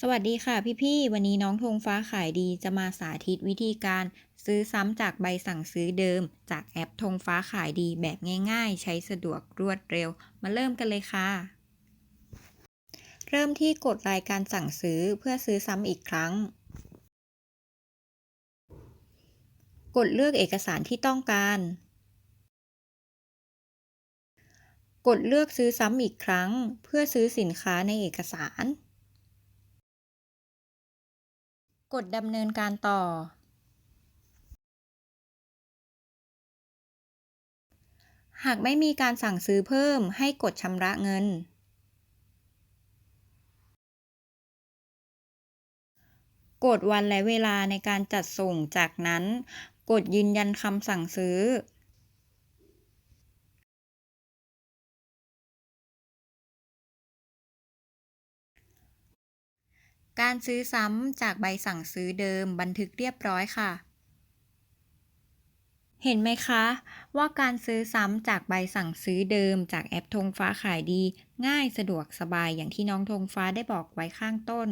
สวัสดีค่ะพี่ๆ วันนี้น้องธงฟ้าขายดีจะมาสาธิตวิธีการซื้อซ้ำจากใบสั่งซื้อเดิม จากแอปธงฟ้าขายดีแบบง่ายๆ ใช้สะดวกรวดเร็ว มาเริ่มกันเลยค่ะ เริ่มที่กดรายการสั่งซื้อเพื่อซื้อซ้ำอีกครั้ง กดเลือกเอกสารที่ต้องการ กดเลือกซื้อซ้ำอีกครั้ง เพื่อซื้อสินค้าในเอกสาร กดดำเนินการต่อ หากไม่มีการสั่งซื้อเพิ่มให้กดชำระเงิน กดวันและเวลาในการจัดส่งจากนั้น กดยืนยันคำสั่งซื้อ การซื้อซ้ำจากใบสั่งซื้อเดิมบันทึกเรียบร้อยค่ะ เห็นไหมคะ ว่าการซื้อซ้ำจากใบสั่งซื้อเดิมจากแอปธงฟ้าขายดี ง่ายสะดวกสบายอย่างที่น้องธงฟ้าได้บอกไว้ข้างต้น